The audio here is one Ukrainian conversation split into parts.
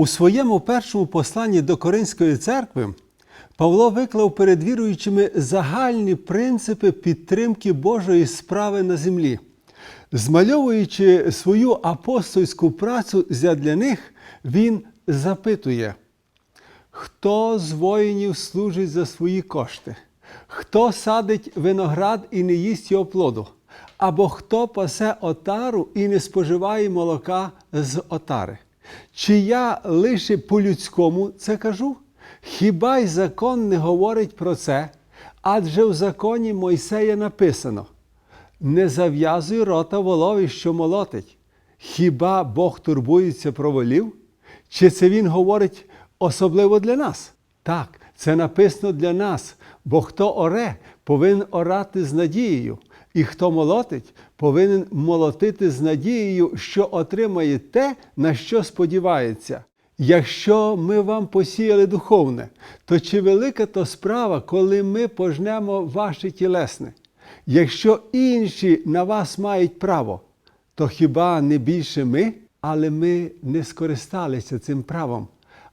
У своєму першому посланні до Коринської церкви Павло виклав перед віруючими загальні принципи підтримки Божої справи на землі. Змальовуючи свою апостольську працю для них, він запитує, хто з воїнів служить за свої кошти, хто садить виноград і не їсть його плоду, або хто пасе отару і не споживає молока з отари. Чи я лише по-людському це кажу? Хіба й закон не говорить про це? Адже в законі Мойсея написано: не зав'язуй рота волові, що молотить. Хіба Бог турбується про волів? Чи це Він говорить особливо для нас? Так, це написано для нас, бо хто оре, повинен орати з надією, і хто молотить, повинен молотити з надією, що отримає те, на що сподівається. Якщо ми вам посіяли духовне, то чи велика то справа, коли ми пожнемо ваше тілесне? Якщо інші на вас мають право, то хіба не більше ми, але ми не скористалися цим правом,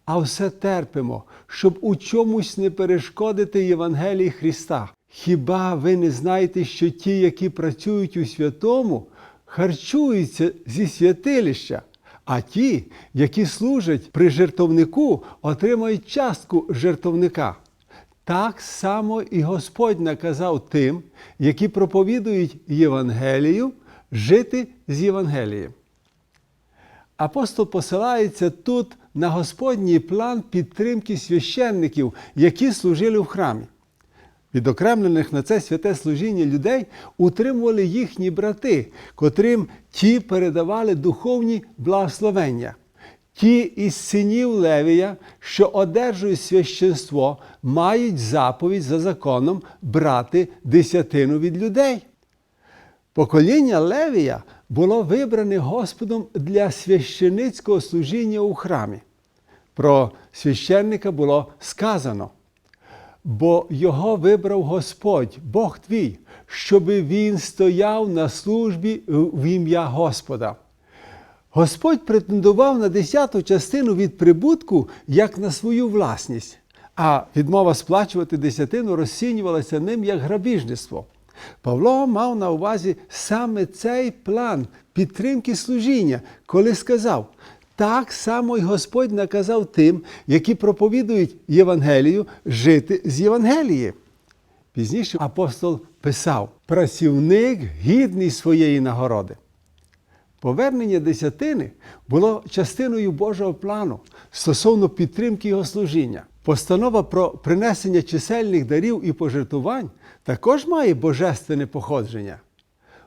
а все терпимо, щоб у чомусь не перешкодити Євангелії Христа. Хіба ви не знаєте, що ті, які працюють у святому, харчуються зі святилища, а ті, які служать при жертовнику, отримають частку жертовника? Так само і Господь наказав тим, які проповідують Євангелію, жити з Євангелієм. Апостол посилається тут на Господній план підтримки священників, які служили в храмі. Відокремлених на це святе служіння людей утримували їхні брати, котрим ті передавали духовні благословення. Ті із синів Левія, що одержують священство, мають заповідь за законом брати десятину від людей. Покоління Левія було вибране Господом для священицького служіння у храмі. Про священника було сказано, бо його вибрав Господь, Бог твій, щоби він стояв на службі в ім'я Господа. Господь претендував на десяту частину від прибутку як на свою власність, а відмова сплачувати десятину розцінювалася ним як грабіжництво. Павло мав на увазі саме цей план підтримки служіння, коли сказав: так само й Господь наказав тим, які проповідують Євангелію, жити з Євангелії. Пізніше апостол писав: працівник гідний своєї нагороди. Повернення десятини було частиною Божого плану стосовно підтримки його служіння. Постанова про принесення чисельних дарів і пожертвувань також має божественне походження.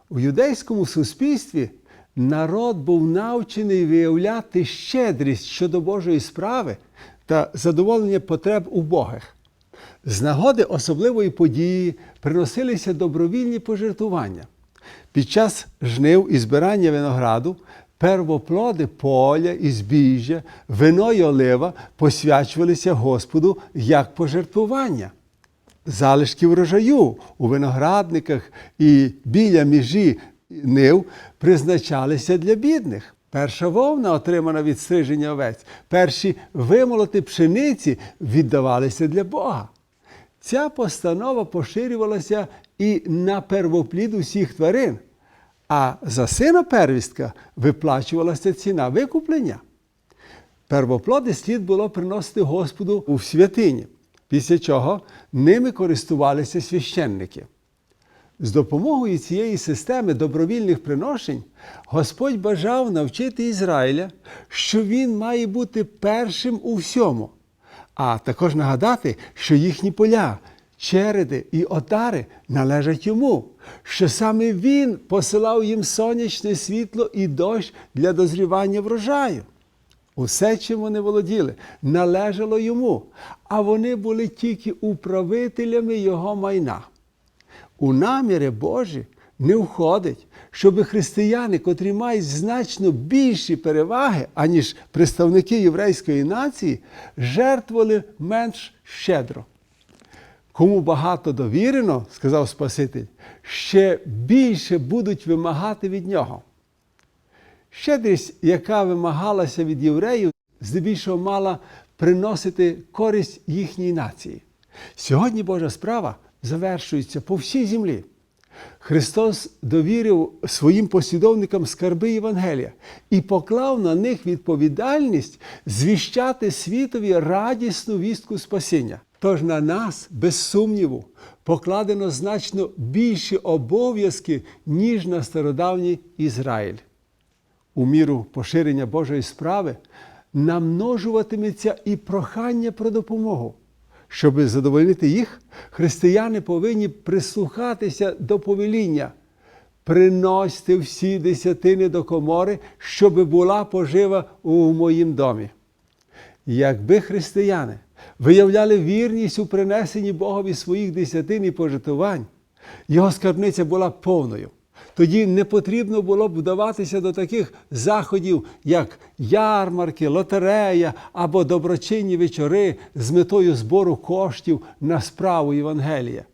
У юдейському суспільстві народ був навчений виявляти щедрість щодо Божої справи та задоволення потреб убогих. З нагоди особливої події приносилися добровільні пожертвування. Під час жнив і збирання винограду первоплоди поля і збіжжя, вино й олива посвячувалися Господу як пожертвування. Залишки врожаю у виноградниках і біля межі нив призначалися для бідних. Перша вовна, отримана від стриження овець, перші вимолоти пшениці віддавалися для Бога. Ця постанова поширювалася і на первоплід усіх тварин, а за сина первістка виплачувалася ціна викуплення. Первоплоди слід було приносити Господу у святині, після чого ними користувалися священники. З допомогою цієї системи добровільних приношень Господь бажав навчити Ізраїля, що він має бути першим у всьому, а також нагадати, що їхні поля, череди і отари належать йому, що саме він посилав їм сонячне світло і дощ для дозрівання врожаю. Усе, чим вони володіли, належало йому, а вони були тільки управителями його майна. У наміри Божі не входить, щоб християни, котрі мають значно більші переваги, аніж представники єврейської нації, жертвували менш щедро. Кому багато довірено, сказав Спаситель, ще більше будуть вимагати від нього. Щедрість, яка вимагалася від євреїв, здебільшого мала приносити користь їхній нації. Сьогодні Божа справа завершується по всій землі. Христос довірив своїм послідовникам скарби Євангелія і поклав на них відповідальність звіщати світові радісну вістку спасіння. Тож на нас, без сумніву, покладено значно більші обов'язки, ніж на стародавній Ізраїль. У міру поширення Божої справи намножуватиметься і прохання про допомогу. Щоб задовольнити їх, християни повинні прислухатися до повеління. Приносьте всі десятини до комори, щоб була пожива у моїм домі. Якби християни виявляли вірність у принесенні Богові своїх десятин і пожитувань, його скарбниця була повною. Тоді не потрібно було б вдаватися до таких заходів, як ярмарки, лотерея або доброчинні вечори з метою збору коштів на справу Євангелія.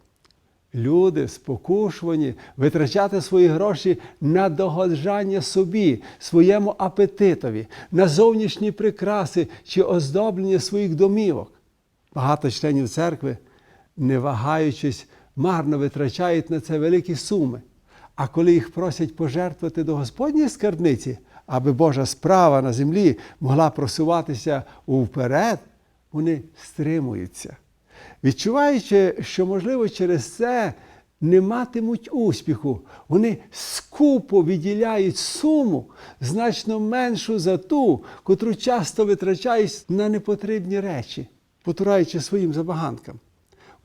Люди спокушувані витрачати свої гроші на догоджання собі, своєму апетитові, на зовнішні прикраси чи оздоблення своїх домівок. Багато членів церкви, не вагаючись, марно витрачають на це великі суми. А коли їх просять пожертвувати до Господньої скарбниці, аби Божа справа на землі могла просуватися вперед, вони стримуються відчуваючи, що, можливо, через це не матимуть успіху, вони скупо відділяють суму значно меншу за ту, котру часто витрачають на непотрібні речі, потураючи своїм забаганкам.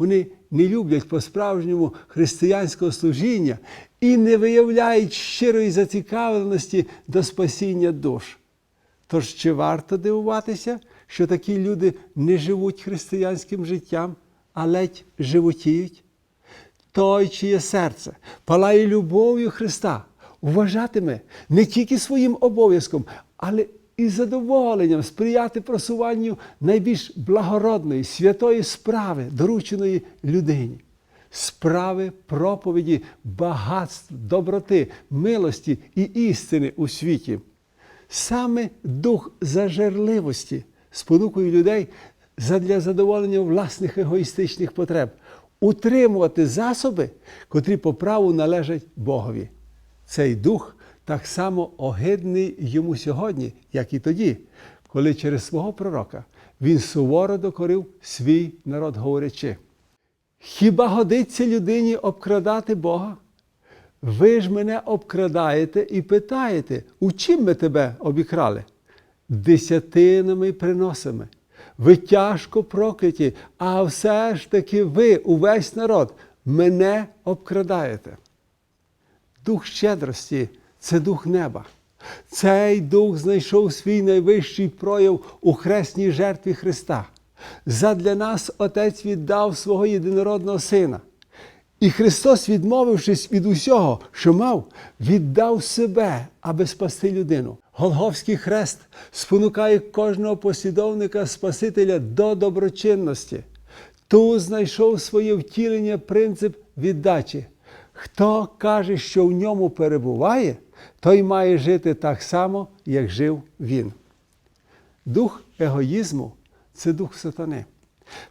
Вони не люблять по-справжньому християнського служіння і не виявляють щирої зацікавленості до спасіння душ. Тож чи варто дивуватися, що такі люди не живуть християнським життям, а ледь животіють? Той, чиє серце палає любов'ю Христа, вважатиме не тільки своїм обов'язком, але і задоволенням сприяти просуванню найбільш благородної, святої справи, дорученої людині. Справи проповіді багатств, доброти, милості і істини у світі. Саме дух зажерливості спонукує людей задля задоволення власних егоїстичних потреб, утримувати засоби, котрі по праву належать Богові. Цей дух так само огидний йому сьогодні, як і тоді, коли через свого пророка він суворо докорив свій народ, говорячи. Хіба годиться людині обкрадати Бога? Ви ж мене обкрадаєте і питаєте, у чим ми тебе обікрали? Десятинами приносами. Ви тяжко прокляті, а все ж таки ви, увесь народ, мене обкрадаєте. Дух щедрості це дух неба. Цей дух знайшов свій найвищий прояв у хресній жертві Христа. Задля нас Отець віддав свого єдинородного Сина. І Христос, відмовившись від усього, що мав, віддав себе, аби спасти людину. Голговський хрест спонукає кожного послідовника Спасителя до доброчинності. Тут знайшов своє втілення принцип віддачі. Хто каже, що в ньому перебуває, той має жити так само, як жив він. Дух егоїзму це дух сатани.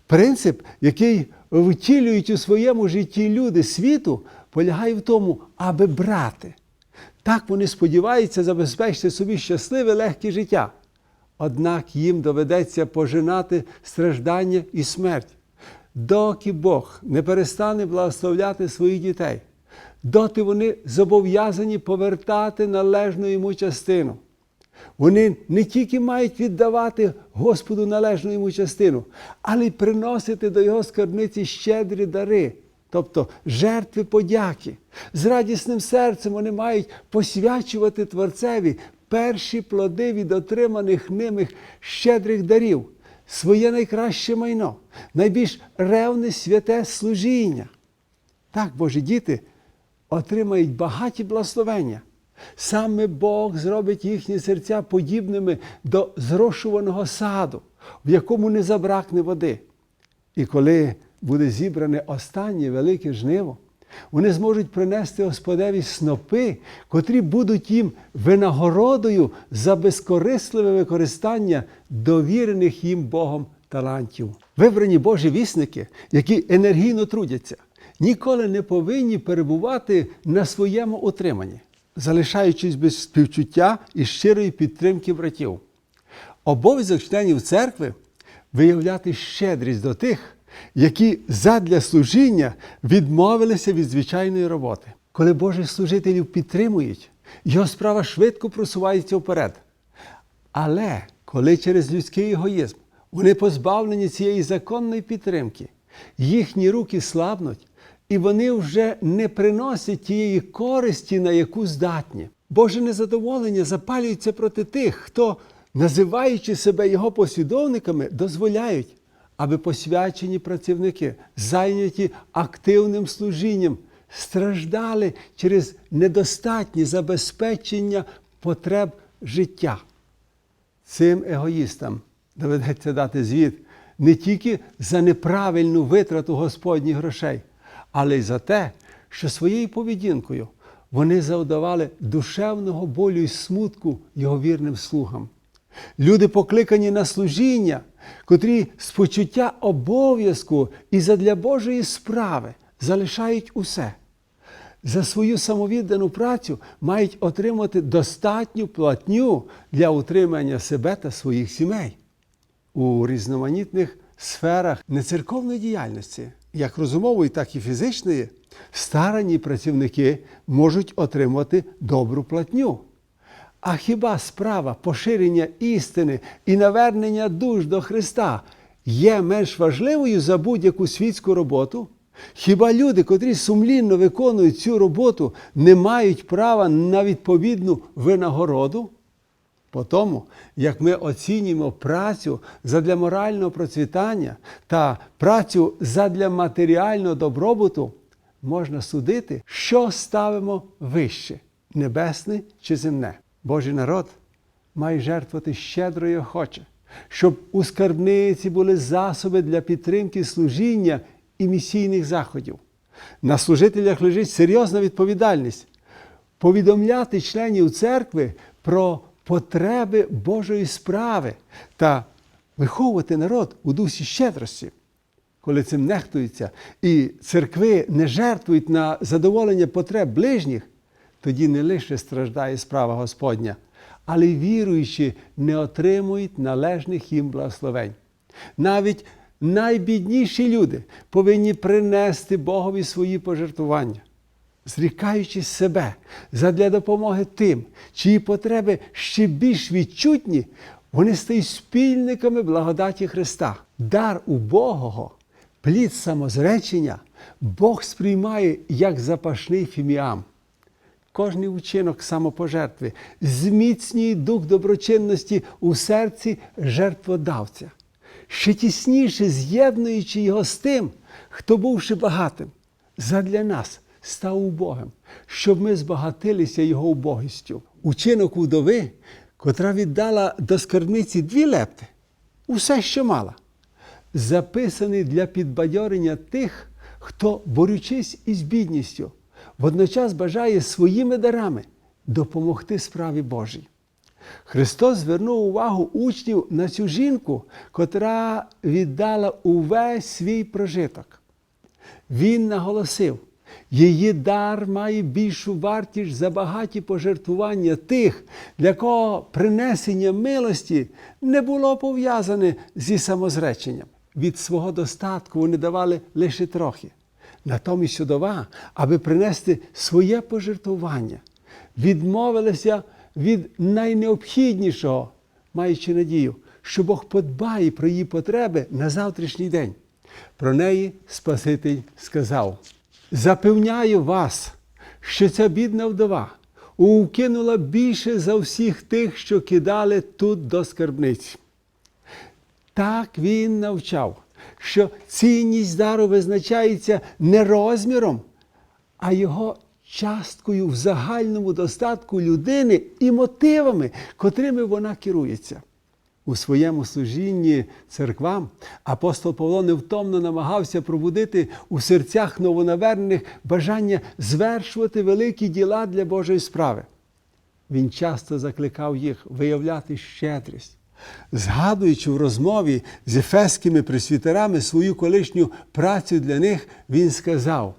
Принцип, який втілюють у своєму житті люди світу, полягає в тому, аби брати. Так вони сподіваються забезпечити собі щасливе легке життя. Однак їм доведеться пожинати страждання і смерть, доки Бог не перестане благословляти своїх дітей, доти вони зобов'язані повертати належну йому частину. Вони не тільки мають віддавати Господу належну йому частину, але й приносити до його скарбниці щедрі дари, тобто жертви подяки. З радісним серцем вони мають посвячувати Творцеві перші плоди від отриманих ними щедрих дарів, своє найкраще майно, найбільш ревне святе служіння. Так, Божі діти отримають багаті благословення. Саме Бог зробить їхні серця подібними до зрошуваного саду, в якому не забракне води. І коли буде зібране останнє велике жниво, Вони зможуть принести Господеві снопи, котрі будуть їм винагородою за безкорисливе використання довірених їм Богом талантів. Вибрані Божі вісники, які енергійно трудяться, ніколи не повинні перебувати на своєму утриманні, залишаючись без співчуття і щирої підтримки братів. Обов'язок членів церкви виявляти щедрість до тих, які задля служіння відмовилися від звичайної роботи. Коли Божих служителів підтримують, його справа швидко просувається вперед. Але коли через людський егоїзм вони позбавлені цієї законної підтримки, їхні руки слабнуть, і вони вже не приносять тієї користі, на яку здатні. Боже незадоволення запалюється проти тих, хто, називаючи себе його послідовниками, дозволяють, аби посвячені працівники, зайняті активним служінням, страждали через недостатнє забезпечення потреб життя. Цим егоїстам доведеться дати звіт не тільки за неправильну витрату Господніх грошей, але й за те, що своєю поведінкою вони завдавали душевного болю і смутку його вірним слугам. Люди покликані на служіння, котрі з почуття обов'язку і задля Божої справи залишають усе. За свою самовіддану працю мають отримати достатню платню для утримання себе та своїх сімей у різноманітних сферах нецерковної діяльності, як розумової, так і фізичної, старані працівники можуть отримати добру платню. А хіба справа поширення істини і навернення душ до Христа є менш важливою за будь-яку світську роботу? Хіба люди, котрі сумлінно виконують цю роботу, не мають права на відповідну винагороду? По тому, як ми оцінюємо працю задля морального процвітання та працю задля матеріального добробуту, можна судити, що ставимо вище небесне чи земне. Божий народ має жертвувати щедро і охоче, щоб у скарбниці були засоби для підтримки служіння і місійних заходів. На служителях лежить серйозна відповідальність повідомляти членів церкви про потреби Божої справи та виховувати народ у дусі щедрості. Коли цим нехтується і церкви не жертвують на задоволення потреб ближніх, тоді не лише страждає справа Господня, але й віруючі не отримують належних їм благословень. Навіть найбідніші люди повинні принести Богові свої пожертвування, зрікаючи себе задля допомоги тим, чиї потреби ще більш відчутні, вони стають спільниками благодаті Христа. Дар убогого, плід самозречення Бог сприймає як запашний фіміам. Кожний учинок самопожертви зміцнює дух доброчинності у серці жертводавця, ще тісніше з'єднуючи його з тим, хто, бувши багатим, задля нас став убогим, щоб ми збагатилися його убогістю. Учинок удови, котра віддала до скарбниці дві лепти, усе, що мала, записаний для підбадьорення тих, хто, борючись із бідністю, водночас бажає своїми дарами допомогти справі Божій. Христос звернув увагу учнів на цю жінку, котра віддала увесь свій прожиток. Він наголосив, її дар має більшу вартість за багаті пожертвування тих, для кого принесення милості не було пов'язане зі самозреченням. Від свого достатку вони давали лише трохи. Натомість судова, аби принести своє пожертвування, відмовилися від найнеобхіднішого, маючи надію, що Бог подбає про її потреби на завтрашній день. Про неї Спаситель сказав: Запевняю вас, що ця бідна вдова укинула більше за всіх тих, що кидали тут до скарбниці. Так він навчав, що цінність дару визначається не розміром, а його часткою в загальному достатку людини і мотивами, котрими вона керується. У своєму служінні церквам апостол Павло невтомно намагався пробудити у серцях новонавернених бажання звершувати великі діла для Божої справи. Він часто закликав їх виявляти щедрість. Згадуючи в розмові з ефеськими пресвітерами свою колишню працю для них, він сказав: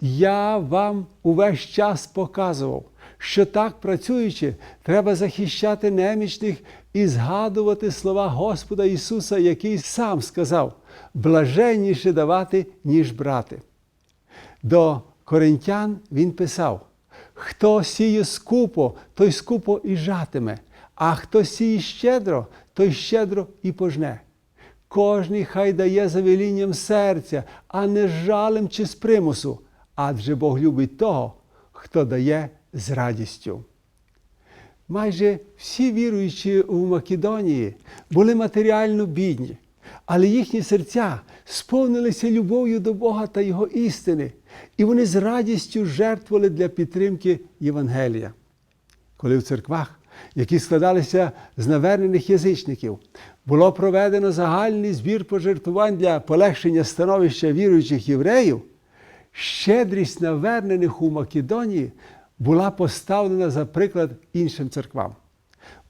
Я вам увесь час показував, що так працюючи, треба захищати немічних і згадувати слова Господа Ісуса, який сам сказав: блаженніше давати, ніж брати. До коринтян він писав: хто сіє скупо, той скупо і жатиме, а хто сіє щедро, той щедро і пожне. Кожний хай дає за велінням серця, а не з жалем чи з примусу, адже Бог любить того, хто дає з радістю. Майже всі віруючі в Македонії були матеріально бідні, але їхні серця сповнилися любов'ю до Бога та Його істини, і вони з радістю жертвували для підтримки Євангелія. Коли в церквах, які складалися з навернених язичників, було проведено загальний збір пожертвувань для полегшення становища віруючих євреїв, щедрість навернених у Македонії була поставлена за приклад іншим церквам.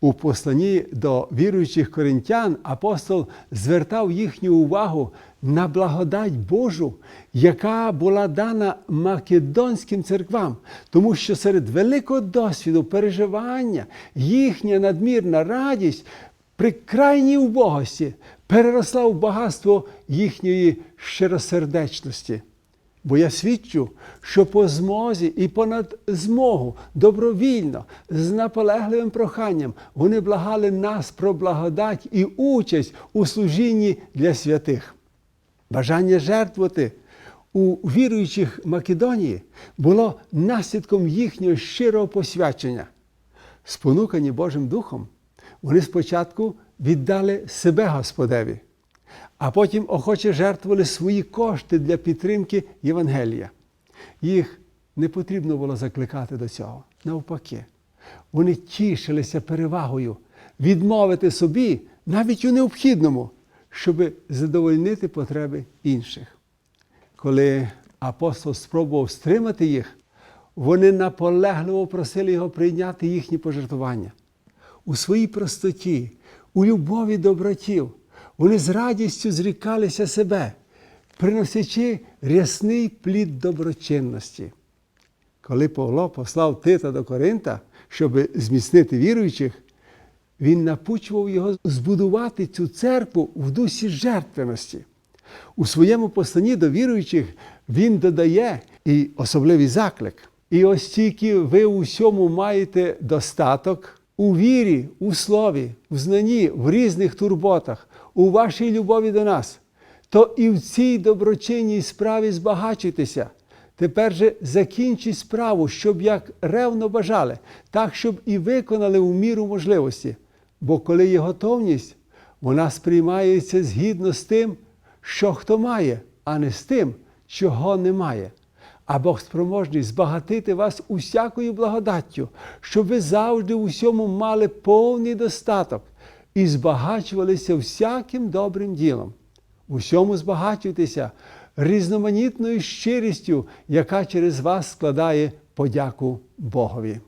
У посланні до віруючих коринтян апостол звертав їхню увагу на благодать Божу, яка була дана македонським церквам, тому що серед великого досвіду переживання їхня надмірна радість при крайній убогості переросла в багатство їхньої щиросердечності. Бо я свідчу, що по змозі і понад змогу добровільно, з наполегливим проханням вони благали нас про благодать і участь у служінні для святих. Бажання жертвувати у віруючих Македонії було наслідком їхнього щирого посвячення. Спонукані Божим Духом, вони спочатку віддали себе Господеві а потім охоче жертвували свої кошти для підтримки Євангелія. Їх не потрібно було закликати до цього. Навпаки, вони тішилися перевагою відмовити собі навіть у необхідному, щоб задовольнити потреби інших. Коли апостол спробував стримати їх, вони наполегливо просили його прийняти їхні пожертвування. У своїй простоті, у любові до братів, вони з радістю зрікалися себе, приносячи рясний плід доброчинності. Коли Павло послав Тита до Коринта, щоб зміцнити віруючих, він напучував його збудувати цю церкву в дусі жертвеності. У своєму посланні до віруючих він додає і особливий заклик. І ось тільки ви у всьому маєте достаток у вірі, у слові, в знанні, в різних турботах, у вашій любові до нас, то і в цій доброчинній справі збагачуйтеся. Тепер же закінчіть справу, щоб як ревно бажали, так, щоб і виконали у міру можливості. Бо коли є готовність, вона сприймається згідно з тим, що хто має, а не з тим, чого немає. А Бог спроможний збагатити вас усякою благодаттю, щоб ви завжди у всьому мали повний достаток і збагачувалися всяким добрим ділом. Усьому збагачуйтеся різноманітною щирістю, яка через вас складає подяку Богові.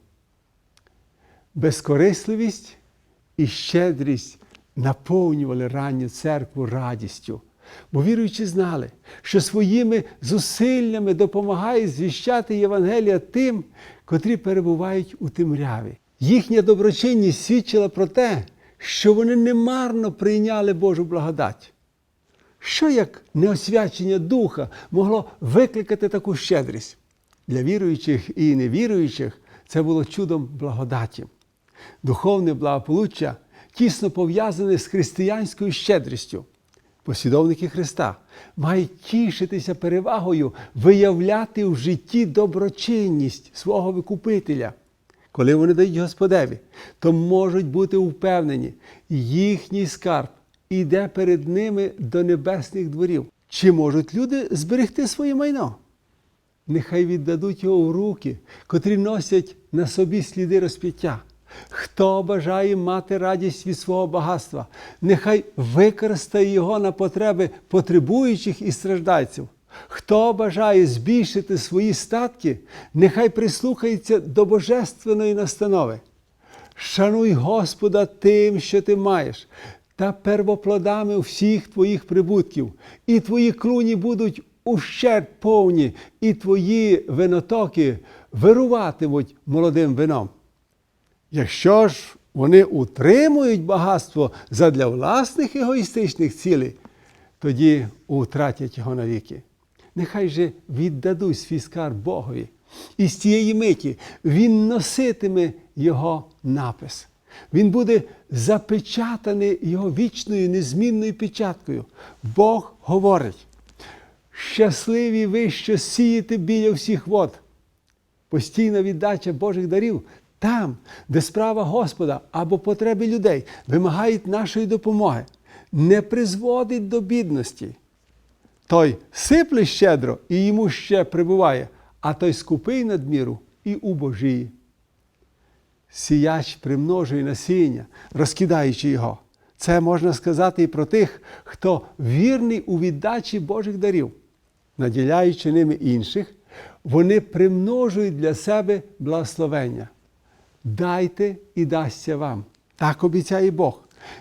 Безкорисливість і щедрість наповнювали ранню церкву радістю. Бо віруючі знали, що своїми зусиллями допомагають звіщати Євангелія тим, котрі перебувають у темряві. Їхня доброчинність свідчила про те, що вони немарно прийняли Божу благодать. Що як неосвячення духа могло викликати таку щедрість? Для віруючих і невіруючих це було чудом благодаті. Духовне благополуччя тісно пов'язане з християнською щедрістю. Послідовники Христа мають тішитися перевагою виявляти в житті доброчинність свого Викупителя. Коли вони дають Господеві, то можуть бути впевнені, їхній скарб іде перед ними до небесних дворів. Чи можуть люди зберегти своє майно? Нехай віддадуть його в руки, котрі носять на собі сліди розп'яття, Хто бажає мати радість від свого багатства, нехай використає його на потреби потребуючих і страждальців. Хто бажає збільшити свої статки, нехай прислухається до божественної настанови. Шануй Господа тим, що ти маєш, та первоплодами всіх твоїх прибутків, і твої клуні будуть ущерб повні, і твої винотоки вируватимуть молодим вином. Якщо ж вони утримують багатство задля власних егоїстичних цілей, тоді утратять його навіки. Нехай же віддадуть свій скарб Богові. І з тієї миті він носитиме його напис. Він буде запечатаний його вічною незмінною печаткою. Бог говорить: щасливі ви, що сієте біля всіх вод. Постійна віддача Божих дарів там, де справа Господа або потреби людей вимагають нашої допомоги, не призводить до бідності. Той сипле щедро і йому ще прибуває, а той скупий надміру і убожіє. Сіяч примножує насіння, розкидаючи його. Це можна сказати і про тих, хто вірний у віддачі Божих дарів, наділяючи ними інших, вони примножують для себе благословення. Дайте і дасться вам. Так обіцяє Бог.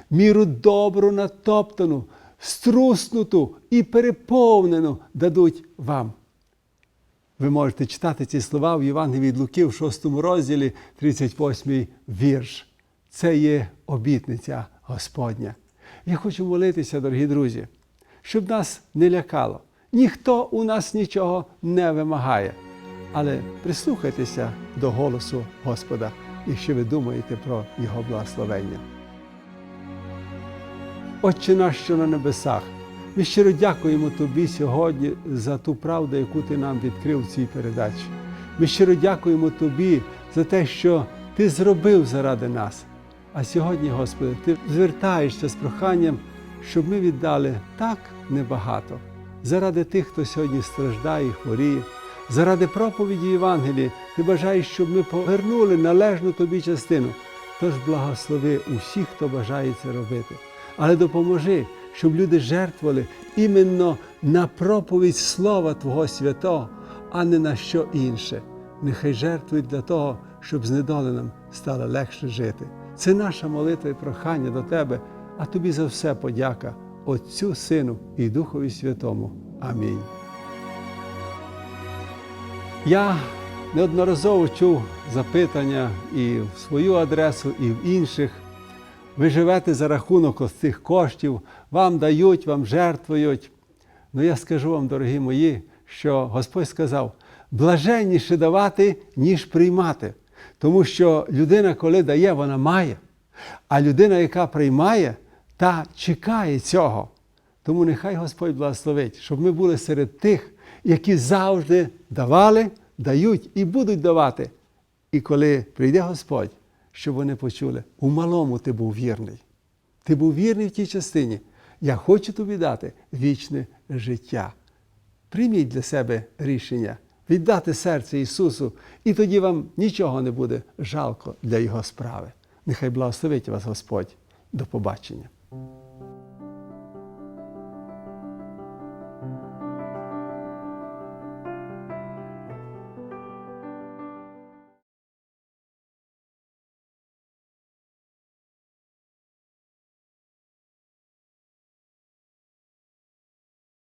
Міру добру натоптану, струснуту і переповнену дадуть вам. Ви можете читати ці слова в Євангелії від Луки в 6 розділі, 38 вірш. Це є обітниця Господня. Я хочу молитися, дорогі друзі, щоб нас не лякало. Ніхто у нас нічого не вимагає. Але прислухайтеся до голосу Господа, якщо ви думаєте про Його благословення. Отче наш, що на небесах, ми щиро дякуємо Тобі сьогодні за ту правду, яку Ти нам відкрив в цій передачі. Ми щиро дякуємо Тобі за те, що Ти зробив заради нас. А сьогодні, Господи, Ти звертаєшся з проханням, щоб ми віддали так небагато заради тих, хто сьогодні страждає хворіє. Заради проповіді Євангелії ти бажаєш, щоб ми повернули належну тобі частину. Тож благослови усіх, хто бажає це робити. Але допоможи, щоб люди жертвували іменно на проповідь Слова Твого Святого, а не на що інше. Нехай жертвують для того, щоб знедоленим стало легше жити. Це наша молитва і прохання до Тебе, а тобі за все подяка, Отцю, Сину і Духові Святому. Амінь. Я неодноразово чув запитання і в свою адресу, і в інших. Ви живете за рахунок ось цих коштів, вам дають, вам жертвують. Ну я скажу вам, дорогі мої, що Господь сказав: блаженніше давати, ніж приймати. Тому що людина, коли дає, вона має. А людина, яка приймає, та чекає цього. Тому нехай Господь благословить, щоб ми були серед тих, які завжди давали, дають і будуть давати. І коли прийде Господь, щоб вони почули, у малому ти був вірний. Ти був вірний в тій частині. Я хочу тобі дати вічне життя. Прийміть для себе рішення віддати серце Ісусу, і тоді вам нічого не буде жалко для Його справи. Нехай благословить вас Господь. До побачення.